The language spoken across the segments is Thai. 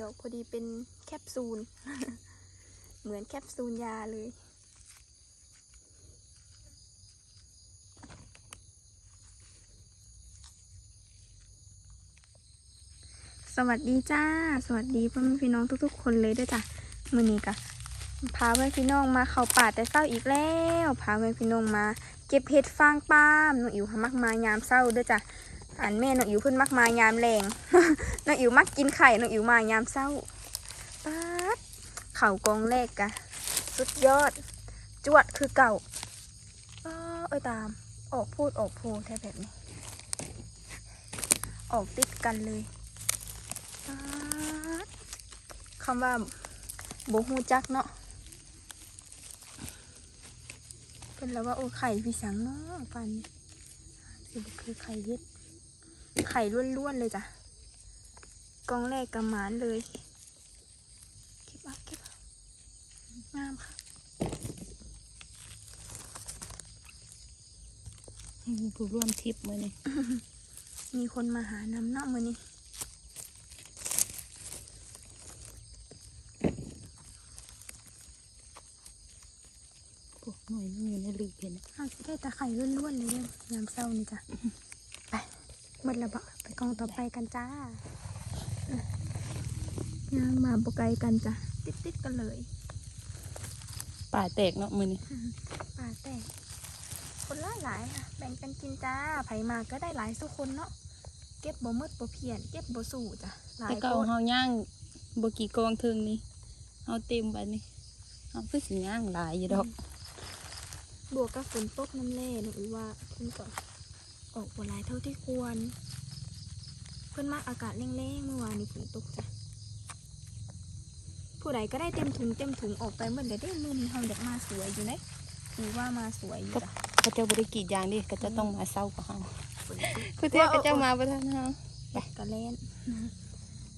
ดอกพอดีเป็นแคปซูล เหมือนแคปซูลยาเลย สวัสดีจ้า สวัสดีพ่อแม่พี่น้องทุกๆ คนเลยด้วยจ้ะมือนี้กะพาเพื่พี่น้องมาเข้าป่าแต่เศร้าอีกแล้ว พาเพื่พี่น้องมา เก็บเห็ดฟางป้ามน้องอิ๋วมักมายามเศร้าด้วยจ้ะ อันแม่น้องอิ๋วเพิ่นมักมายามแรงน้องอิ๋วมักกินไข่น้องอิ๋วมายามเศร้าป๊าดเข่ากองแรกกะ สุดยอด จวดคือเก่าเอ้ยตาม ออกพูดออกโพแทบแบบนี้ ออกติดกันเลยคำว่าโบฮูจักเนาะเป็นแล้วว่าโอ้ไข่พี่สังเนาะปันคือไข่เย็ด ไข่ล้วนๆเลยจ้ะกองแรกกำหมานเลยเก็บเอาเก็บเอางามค่ะมีผู้ร่วมทริปมือนี่มีคนมาหานำเนาะมือนี้พวกหน่อยมันอยู่ในลึกเห็นอ้าวได้แต่ไข่ล้วนๆเลยเนี่ยยามเศร้านี่จ้ะไป หมดและบะไปกองต่อไปกันจ้าอะย่างมาบกไกลกันจ้ะติดๆกันเลยป่าแตกเนาะมือนี่ป่าแต่คนละหลายค่ะแบ่งกันกินจ้าไผมาก็ได้หลายสุกคนเนาะเก็บบ่หมืดบ่เพียนเก็บบ่สู่จ้ะหลายแต่คเก่านเฮาย่างบกี่กองเทึงนี่เฮาเต็มบัดนี้เฮาคือสิย่างหลายอยู่ดอกบวกกับฝนตกน้ำแร่หนูว่าเพิ่นก็อ อกบ่หลายเท่าที่ควร เพิ่นมักอากาศแรงๆเมื่อวานนี้ฝนตกจ้ะผู้ใดก็ได้เต็มถุงเต็มถุงออกไปเมื่อเดี๋ยวได้มือนี้เฮาเด็กมาสวยอยู่นะหรือว่ามาสวยอยู่จ้ะก็เจ้าบ่ได้กรีดยางดิก็จะต้องมาเศร้ากับเฮาฝนตกคือเที่ยก็เจ้ามาบ่ทันเฮาไปกระเล่น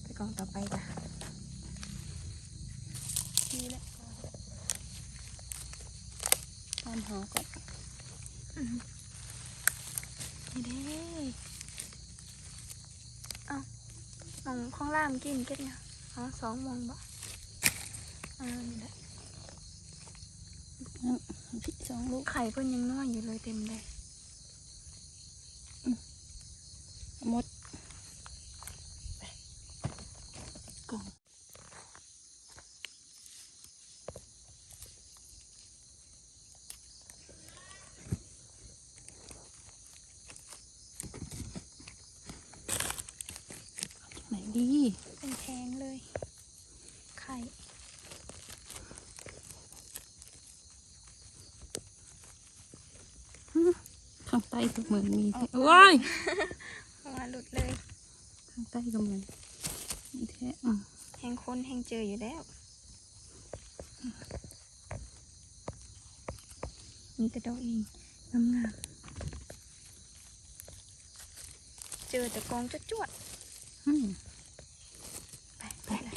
ไปกองต่อไปจ้ะนี่แหละตามเฮาก่อน นี่เด้เอามองข้างล่างกินเก็ดเนี่ยเอาสองโมงบ่อ่านี่แหละพี่สองลูกไข่เพิ่นยังน้อยอยู่เลยเต็มเลย หมดไปกองไหน ดี เป็นแพงเลย ไข่ข้างใต้ก็เหมือนมีแท้ว้ายมาหลุดเลยข้างใต้ก็เหมือนมีแท้อืมแหงคนแหงเจออยู่แล้ว มีแต่ดอกเองงามงามๆเจอแต่กองจวดอืมๆไปไปเลย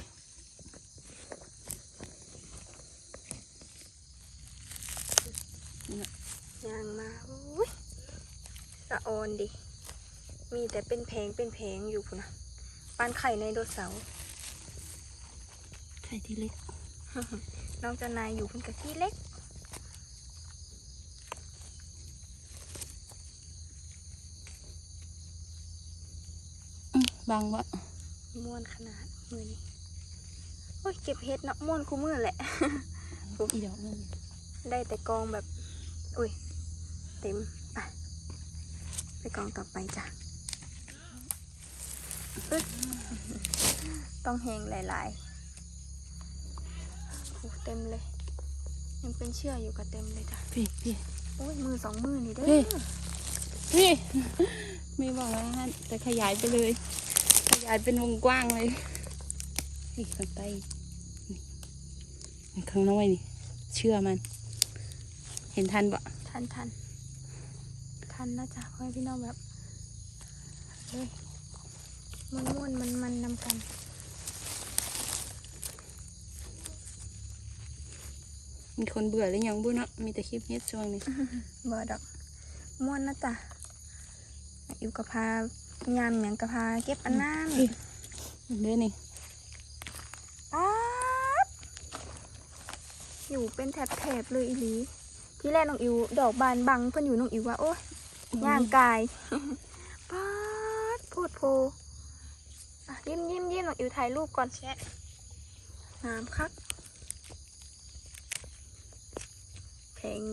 ยางมาอุ้ยสะ ออนดิ มีแต่เป็นแผงเป็นแผงอยู่พุ่นนะปานไข่ในโดดเสาร์ไข่ที่เล็ก น้องเจ้านายอยู่เพิ่นกับที่เล็กอืมบางวะม่วนขนาดมือนี้โอ้ยเก็บเห็ดเนาะม่วนคู่มือแหละอีดอกนั่นได้แต่กองแบบ อุ้ย เต็มไป ไปกองต่อไปจ้ะอึ๊ดต้องแหงหลายๆโอ้เต็มเลย ยังเป็นเชื่อกอยู่กับเต็มเลยจ้ะพี่พี่โอ้ยมือสองมือนี่เด้อเฮ้ยพี่ไม่บอกแล้วฮะแต่ขยายไปเลย ขยายเป็นวงกว้างเลยนี่ข้างใต้นี่นี่ข้างน้อยนี่ เชื่อมัน เห็นทันปะทันทันันนะจ๊ะให้พี่น้องแบบเฮ้ยมันม้วนมันมันนำกันมีคนเบื่อหรือยังบุ้นเะมีแต่คลิปเฮ็ดช่วงนี้เบื่อดอกม้วนนะจ๊ะอยู่กับพางามอย่างกับพาเก็บอันนั้นเด้นี่ป๊าบอยู่เป็นแถบๆเลยอีหลีที่แรกน้องอิวดอกบานบังเพื่อนอยู่น้องอิวว่าโอ้ย ย่างกายป๊าดโพดโพอะยิ้มยิ้มยิ้มน้องอิวถ่ายรูปก่อนแชะงามคักเพลง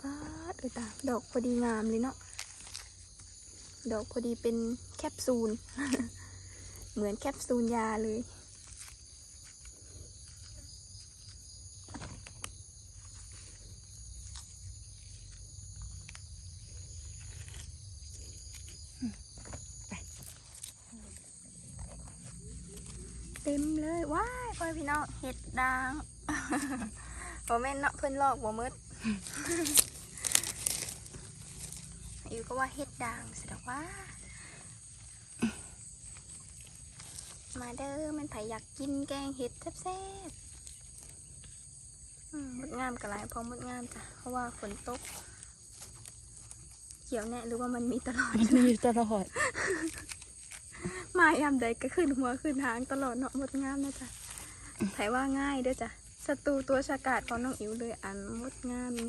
ป๊าดเออตาดอกพอดีงามเลยเนาะดอกพอดีเป็นแคปซูล เหมือนแคปซูลยาเลย ต็มเลยว้ายพ่อพี่น้องเห็ดดางบ่แม่นเนาะเพิ่นลอกบ่มืดอยู่ก็ว่าเห็ดดางสิดอกว่า มาเด้อมันไผอยากกินแกงเห็ดแซ่บๆมมดงามกับหลายเพราะมดงามจ้ะเพราะว่าฝนตก เขียวแน่หรือว่ามันมีตลอดมันมีตลอด มายามใดก็ขึ้นหัวขึ้นหางตลอดเนาะมดงามนะจ๊ะไผว่าง่ายเด้อจ้ะศัตรูตัวฉกาจของน้องอิ๋วเลยอันมดงามนี่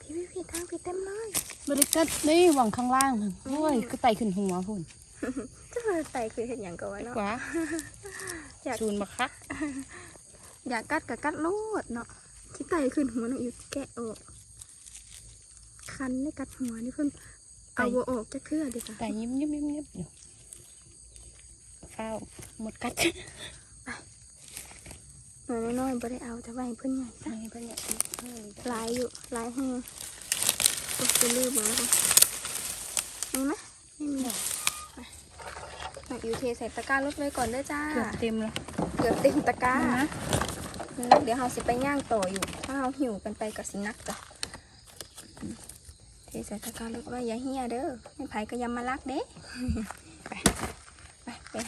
พี่พี่พี่ทางพี่เต็มเลยบริกัดนี่หวังข้างล่างนั่นโอ้ยก็ไต่ขึ้นหัวพุ่นจะมาไต่คือเห็นอย่างกันวะเนาะกว่าอยากจูนมาคักอยากกัดกับกัดโลดเนาะที่ไต่ขึ้นหัวน้องอิ๋วแกะออกคันได้กัดหัวนี่เพิ่นเอาวัวออกจะเคลื่อดีกว่าไต่ยิ้มยิ้มยิ้มยิ้มอยู่ ข้าวหมดกัดหน่อยน้อยๆบ่ได้เอาจะไว้ให้เพิ่นใหญ่ซะไม่เพื่อนอยากกินเฮ้ยหลายอยู่หลายแห้งโอ้จะลืมแล้วค่ะมีไหมไม่มีมาอิวเทใส่ตะกร้ารถไว้ก่อนเด้อจ้า เกือบเต็มแล้วเกือบเต็มตะกร้า นะเดี๋ยวเราสิไปย่างต่ออยู่ ถ้าเราหิวกันไปกับสินักจ้ะเทใส่ตะกร้ารถไว้อย่าเฮียเด้อไม่ไผก็อยังมาลักเด้ ไปไปไป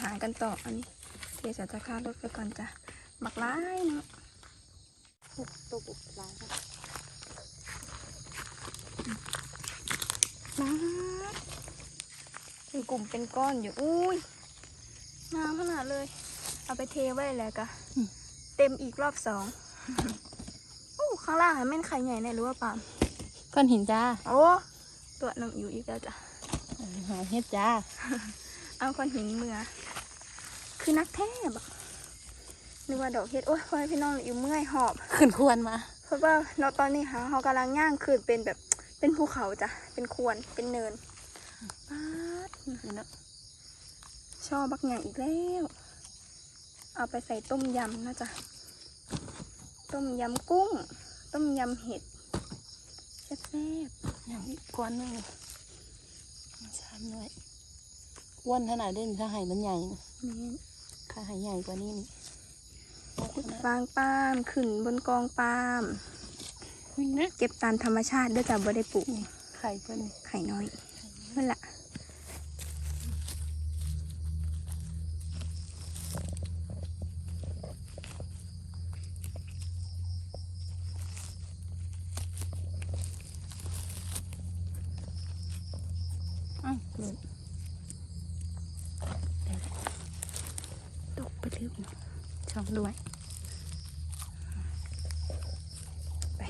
หากันต่ออันนี้เทใส่ตะกร้ารถไปก่อนจ้ะบักร้ายเนาะตัวบุกร้านมาเป็นกลุ่มเป็นก้อนอยู่อุ้ยน้ำขนาดเลย เอาไปเทไว้แล้วกะเต็มอีกรอบสองอู้ข้างล่างอะแม่นไข่ใหญ่แน่หรือว่าเปล่าก้อนหินจ้าโอ้ตัวน้องอยู่อีกแล้วจ้ะหาเฮ็ดจ้า เอาก้อนหินเมื่อ คือนักแทบอะนึกว่าดอกเห็ดโอ้ยพ่อพี่น้องอยู่เมื่อยหอบ ขึ้นควรมา เพราะว่าเราตอนนี้ค่ะเขากำลังย่างคืนเป็นแบบเป็นภูเขาจ้ะ เป็นควรเป็นเนินป๊าดนี่เนาะชอบบักอย่างอีกแล้ว เอาไปใส่ต้มยำนะจ๊ะ ต้มยำกุ้ง ต้มยำเห็ดแซ่บอย่างนี้ก้อนหนึงชามหน่อย อ้วนขนาดเด่นถ้าไห่มันใหญ่นะๆนี่ถ้าไห่ใหญ่กว่านี้นี่ฟางปาล์มขึ้นบนกองปาล์มคุยนะเก็บตามธรรมชาติด้วยจ้ะบ่ได้ปลูกไข่เพิ่นนี่ไข่น้อยนั่นแหละอ้าวหลุดตกไปลึกช่อง ด้วย ไป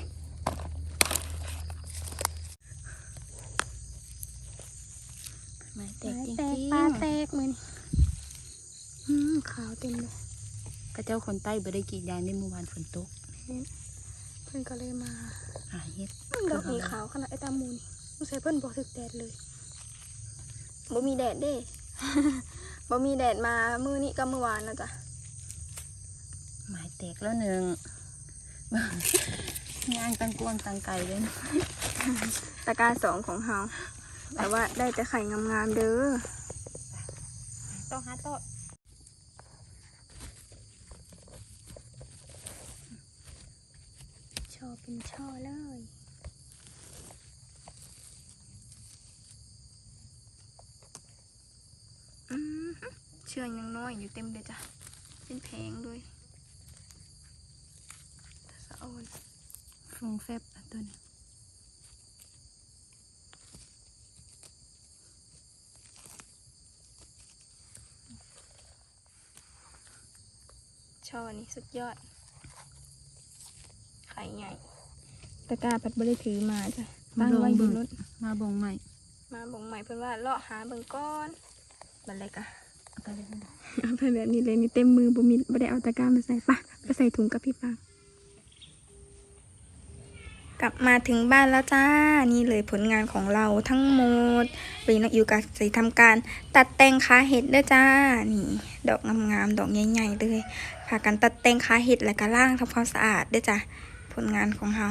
ไม้แตแตกกจริงแตกๆปลาแตกมือนี่อืมขาวเต็มเลยกระเจ้าคนใต้บ่ได้กรีดยางในเมื่อวานฝนตก เพื่อนก็เลยมาหาเฮ็ดดอกนี้ขาวขนาดไอ้ตามูนสงสัยเพื่อนบอกถึกแดดเลยบ่มีแดดเด้บ่มีแดดมามือนี้ก็เมื่อวานนะจ๊ะ ไม้แตกแล้วหนึ่งงานตังกวงตังไก่เลยนะตะกร้าสองของเฮาแต่ว่าได้แต่ไข่งามๆเด้อต้องหาโต๊ะช่อเป็นช่อเลยอืมเชื่อยังน้อยอยู่เต็มเลยจ้ะเป็นแผงด้วย สะออนฟงแฟบอันตัวนี้ช่อนี่สุดยอด ไข่ใหญ่ ตะกร้าพัดบริถือมาจ้ะตั้งไว้อยู่รถมาบงใหม่ มาบ่งใหม่เพื่อนว่าเลาะหาเบิ่งก้อนบันเลยกะเอาไปเลยนะเอาไปแบบนี้เลยนี่เต็มมือบ่มีบ่ได้เอาตะกร้ามาใส่ปะไปใส่ถุงกับพี่ปัง กลับมาถึงบ้านแล้วจ้า นี่เลยผลงานของเราทั้งหมดปีนักอยู่กับสิทำการตัดแต่งขาเห็ดเด้อจ้า นี่ ดอกงามๆ ดอกใหญ่ๆเลยพากันตัดแต่งขาเห็ดแล้วก็ล่างทำความสะอาดเด้อจ้า ผลงานของเรา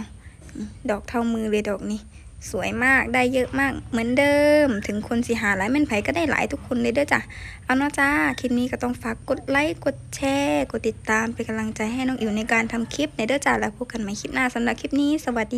ดอกเท่ามือเลยดอกนี้ สวยมาก ได้เยอะมาก เหมือนเดิม ถึงคนสิหาหลายแม่นไผก็ได้หลายทุกคนเลยด้อจ้ะ เอาเนาะจ้า คลิปนี้ก็ต้องฝากกดไลค์ กดแชร์ กดติดตามเป็นกำลังใจให้น้องอิ๋วในการทำคลิปในเด้อจ้า แล้วพบกันใหม่คลิปหน้าสำหรับคลิปนี้ สวัสดี